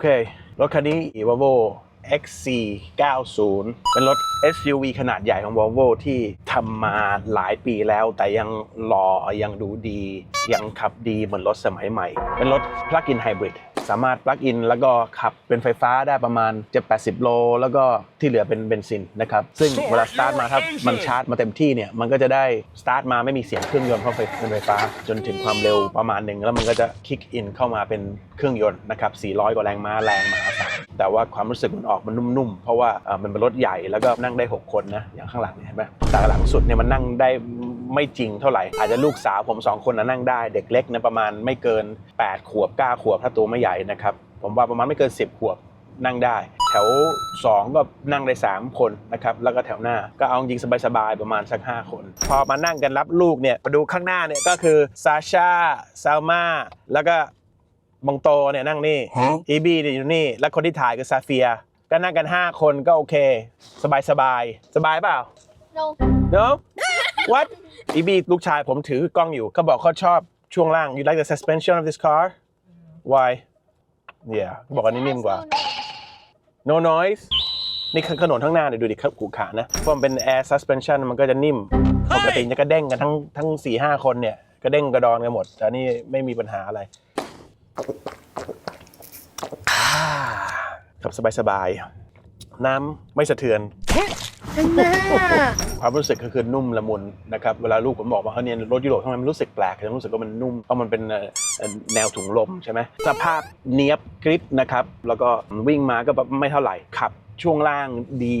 เค รถคันนี้ Volvo XC90 เป็นรถ SUV ขนาดใหญ่ของ Volvo ที่ทำมาหลายปีแล้ว แต่ยังหล่อยังดูดี ยังขับดีเหมือนรถสมัยใหม่ เป็นรถ Plug-in Hybrid สามารถ plug in แล้วก็ขับเป็นไฟฟ้าได้ประมาณ 7-80 โล แล้วก็ที่เหลือเป็นเบนซินนะครับ ซึ่งเวลาสตาร์ทมาครับมันชาร์จมาเต็มที่เนี่ย มันก็จะได้สตาร์ทมาไม่มีเสียงเครื่องยนต์เพราะเป็นไฟฟ้า จนถึงความเร็วประมาณหนึ่งแล้วมันก็จะคิกอินเข้ามาเป็นเครื่องยนต์นะครับ 400 กว่าแรงม้าแรงมหาศาลแต่ว่าความรู้สึกมันออกมันนุ่มๆ เพราะว่าเอ่อมันเป็นรถใหญ่แล้วก็นั่งได้ 6 คนนะ อย่างข้างหลังเนี่ยเห็นไหมแต่หลังสุดเนี่ยมันนั่งได้ ไม่จริงเท่าไหร่ อาจจะลูกสาวผม 2 คนนะนั่งได้ เด็กเล็กเนะประมาณไม่เกิน 8 ขวบ 9 ขวบ ถ้าตัวไม่ใหญ่นะครับ ผมว่าประมาณไม่เกิน 10 ขวบนั่งได้ แถว 2 ก็นั่งได้ 3 คนนะครับ แล้วก็แถวหน้าก็เอาจริงสบายๆ ประมาณสัก 5 คน พอมานั่งกันรับลูกเนี่ยมาดูข้างหน้าเนี่ยก็คือซาชาซามาแล้วก็บงโตเนี่ยนั่งนี่อีบีเนี่ยอยู่นี่ แล้วคนที่ถ่ายคือซาเฟีย ก็นั่งกัน 5 คนก็โอเค สบายสบายๆสบายเปล่า No. No What อีบีลูกชายผมถือกล้องอยู่เขาบอกเขาชอบช่วงล่าง You like the suspension of this car Why Yeah บอกอันนี้นิ่มกว่า No noise นี่ถนนข้างหน้าเนี่ยดูดิครับขูขานะเพราะมันเป็น air suspension มันก็จะนิ่ม ปกติจะกระเด้งกันทั้งทั้งสี่ห้าคนเนี่ยกระเด้งกระดอนกันหมด แต่นี่ไม่มีปัญหาอะไร ขับสบายๆ น้ำไม่สะเทือน ความรู้สึกก็คือนุ่มละมุนนะครับเวลาลูกผมบอกว่าเขาเนี่ยรถยุโรปทำไมมันรู้สึกแปลกฉันรู้สึกว่ามันนุ่มเพราะมันเป็นแนวถุงลมใช่ไหมสภาพเนียบกริปนะครับแล้วก็วิ่งมาก็แบบไม่เท่าไหร่ขับช่วงล่างดี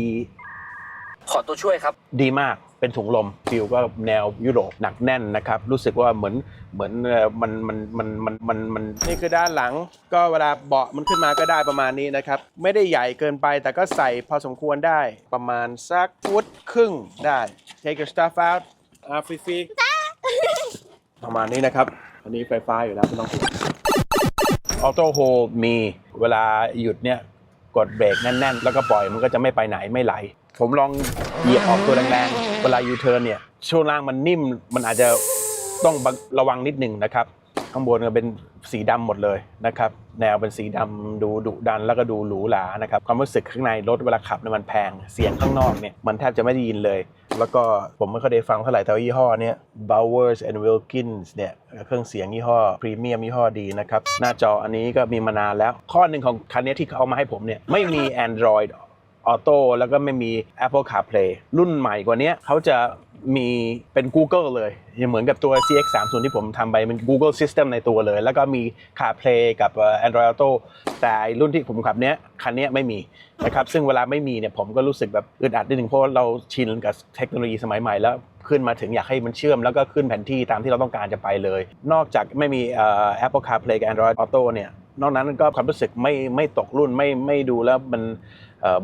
ขอตัวช่วยครับ ดีมากเป็นถุงลมฟิลก็แนวยุโรปหนักแน่นนะครับ รู้สึกว่าเหมือนเหมือนมันมันมันมันมันมันนี่คือด้านหลัง ก็เวลาเบาะมันขึ้นมาก็ได้ประมาณนี้นะครับ ไม่ได้ใหญ่เกินไปแต่ก็ใส่พอสมควรได้ประมาณสักฟุตครึ่งได้ take your stuff out อ่าฟรีประมาณนี้นะครับ อันนี้ไฟฟ้าอยู่แล้วไม่ต้องห่วงออโต้โฮมีเวลาหยุดเนี่ย กดเบรกแน่นๆ แล้วก็ปล่อยมันก็จะไม่ไปไหนไม่ไหล ผมลองเหยียบออกตัวแรงๆ เวลายูเทิร์นเนี่ยช่วงล่างมันนิ่มมันอาจจะต้องระวังนิดหนึ่งนะครับ ข้างบนก็เป็นสีดำหมดเลยนะครับ แนวเป็นสีดำดูดุดันแล้วก็ดูหรูหรานะครับความรู้สึกข้างในรถเวลาขับเนี่ยมันแพง เสียงข้างนอกเนี่ยมันแทบจะไม่ได้ยินเลย แล้วก็ผมไม่เคยได้ฟังเท่าไหร่แต่ว่ายี่ห้อเนี้ย Bowers and Wilkins เนี่ยเครื่องเสียงยี่ห้อพรีเมียมยี่ห้อดีนะครับ หน้าจออันนี้ก็มีมานานแล้ว ข้อหนึ่งของคันนี้ที่เขาเอามาให้ผมเนี่ยไม่มี Android ออโต้แล้วก็ไม่มี Apple CarPlay รุ่นใหม่กว่านี้เขาจะ มีเป็น Google เลยยังเหมือนกับตัว CX30 ที่ผมทำไปเป็น Google System ในตัวเลย แล้วก็มี CarPlay กับเอ่อ Android Auto แต่รุ่นที่ผมขับเนี้ยคันเนี้ยไม่มีนะครับซึ่งเวลาไม่มีเนี่ยผมก็รู้สึกแบบอึดอัดนิดนึงเพราะว่าเราชินกับเทคโนโลยีสมัยใหม่แล้วขึ้นมาถึงอยากให้มันเชื่อมแล้วก็ขึ้นแผนที่ตามที่เราต้องการจะไปเลย นอกจากไม่มีเอ่อ Apple CarPlay กับ Android Auto เนี่ย นอกนั้นก็ความรู้สึกไม่ไม่ตกรุ่นไม่ไม่ดูแล้วมัน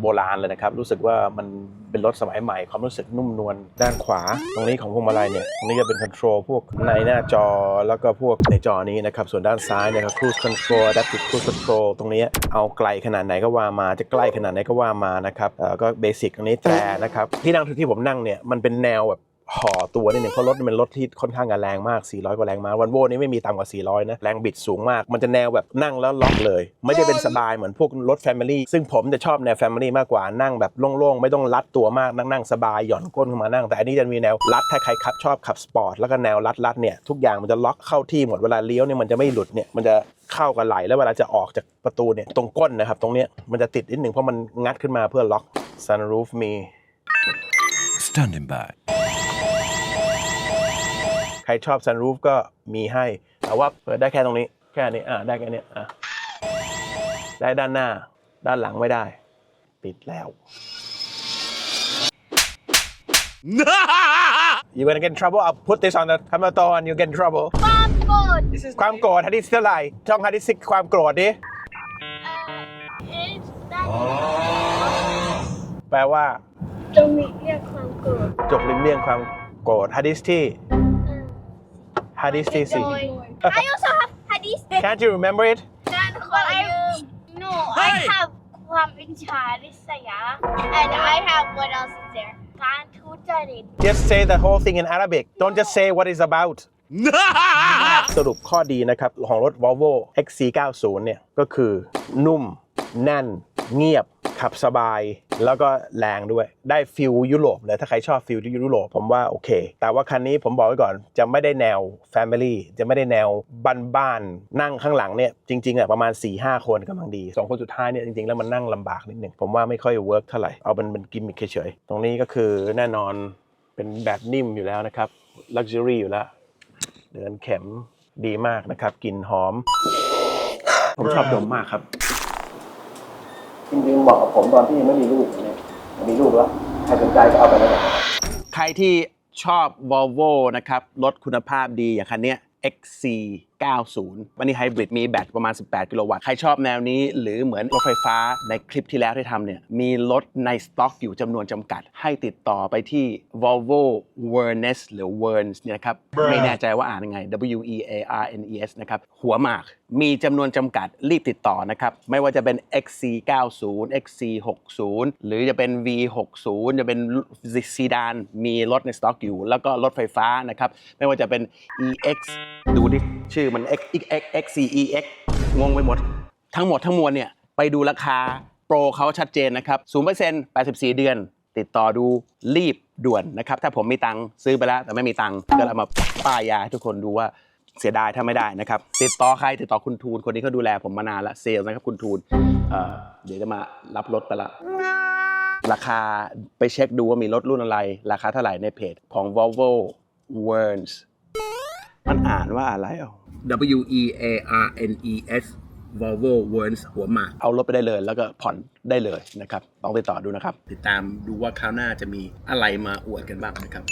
โบราณเลยนะครับ รู้สึกว่ามันเป็นรถสมัยใหม่ ความรู้สึกนุ่มนวลด้านขวา ตรงนี้ของพวงมาลัยเนี่ยตรงนี้จะเป็นคอนโทรลพวกในหน้าจอแล้วก็พวกในจอนี้นะครับส่วนด้านซ้ายเนี่ยครับ cruise control adaptive cruise control ตรงนี้เอาไกลขนาดไหนก็ว่ามาจะใกล้ขนาดไหนก็ว่ามานะครับก็เบสิกตรงนี้แต่นะครับที่นั่งที่ผมนั่งเนี่ยมันเป็นแนวแบบ ห่อตัวนิดหนึ่งเพราะรถมันเป็นรถที่ค่อนข้างแรงมาก 400 กว่าแรงม้าวันโวนี่ไม่มีต่ำกว่า 400 นะ แรงบิดสูงมาก มันจะแนวแบบนั่งแล้วล็อกเลย ไม่ได้เป็นสบายเหมือนพวกรถ Family ซึ่งผมจะชอบแนว Family มากกว่านั่งแบบโล่งๆ ไม่ต้องรัดตัวมากนั่งนั่งสบายหย่อนก้นขึ้นมานั่ง แต่อันนี้จะมีแนวรัดถ้าใครขับชอบขับสปอร์ตแล้วก็แนวรัดรัดๆเนี่ยทุกอย่างมันจะล็อกเข้าที่หมดเวลาเลี้ยวเนี่ยมันจะไม่หลุดเนี่ยมันจะเข้ากับไหลแล้วเวลาจะออกจากประตูเนี่ยตรงก้นนะครับตรงเนี้ยมันจะติดนิดหนึ่งเพราะมันงัดขึ้นมาเพื่อล็อก sunroof มี Standing by. ใครชอบ sunroof ก็มีให้ แต่ว่าเปิดได้แค่ตรงนี้ แค่นี้อ่าได้แค่นี้อะได้ด้านหน้า ด้านหลังไม่ได้ ปิดแล้ว You're gonna get in trouble I'll put this on the camera and you get in trouble Mom, good. ความโกรธฮัดดิสเท่าไหร่ช่องฮัดดิสความโกรธดิ Uh, is that แปลว่าจะมีเรียกความโกรธ จบลิงเลี่ยงความโกรธฮัดดิสที่ ฮัดดิสที่สี่ I also have hadith Can't you remember it that but I no I have ความอิจฉาริษยา and I have what else is there การทุจริต Just say the whole thing in Arabic don't just say what it's about สรุปข้อดีนะครับ ของรถ Volvo XC90 เนี่ย ก็คือนุ่ม แน่น เงียบ ขับสบายแล้วก็แรงด้วยได้ฟิลยุโรปเลยถ้าใครชอบฟิลยุโรปผมว่าโอเค แต่ว่าคันนี้ผมบอกไว้ก่อนจะไม่ได้แนว Family จะไม่ได้แนวบ้านๆนั่งข้างหลังเนี่ยจริงๆอะประมาณ4-5คนกำลังดีสองคนสุดท้ายเนี่ยจริงๆ แล้วมันนั่งลำบากนิดหนึ่งผมว่าไม่ค่อยเวิร์กเท่าไหร่เอาเป็นเป็นกิมมิคเฉยๆตรงนี้ก็คือแน่นอนเป็นแบบนิ่มอยู่แล้วนะครับ Luxury อยู่แล้วเดินเข็มดีมากนะครับกลิ่นหอม ผมชอบดมมากครับ จริงๆเหมาะกับผมตอนที่ยังไม่มีลูกเนี่ยมีลูกแล้วใครสนใจก็เอาไปเลยใครที่ชอบ Volvo นะครับ รถคุณภาพดีอย่างคันเนี้ย XC90 วันนี้ไฮบริดมีแบตประมาณ 18 กิโลวัตต์ ใครชอบแนวนี้ หรือเหมือนรถไฟฟ้าในคลิปที่แล้วที่ทำเนี่ย มีรถในสต็อกอยู่จำนวนจำกัด ให้ติดต่อไปที่ Volvo Wernes หรือ Wernes เนี่ยนะครับ ไม่แน่ใจว่าอ่านยังไง W E A R N E S นะครับ หัวหมาก มีจำนวนจำกัดรีบติดต่อนะครับ ไม่ว่าจะเป็น XC90 XC60 หรือจะเป็น V60 จะเป็นซีดานมีรถในสต็อกอยู่ แล้วก็รถไฟฟ้านะครับ ไม่ว่าจะเป็น EX ดูดิชื่อมัน X X XCEX งงไปหมด ทั้งหมดทั้งมวลเนี่ย ไปดูราคาโปรเขาชัดเจนนะครับ0% 84 เดือน ติดต่อดูรีบด่วนนะครับ ถ้าผมมีตังค์ซื้อไปแล้ว แต่ไม่มีตังค์ก็เอามาป้ายยาให้ทุกคนดูว่าเสียดายถ้าไม่ได้นะครับ ติดต่อใครติดต่อคุณทูนคนนี้เขาดูแลผมมานานละเซลนะครับคุณทูนเอ่อเดี๋ยวจะมารับรถไปละ ราคาไปเช็คดูว่ามีรถรุ่นอะไร ราคาเท่าไหร่ในเพจของ Volvo Werns มันอ่านว่าอะไรอะ W E A R N E S Volvo Werns หัวหมากเอารถไปได้เลย แล้วก็ผ่อนได้เลยนะครับต้องติดต่อดูนะครับ ติดตามดูว่าคราวหน้าจะมีอะไรมาอวดกันบ้างนะครับ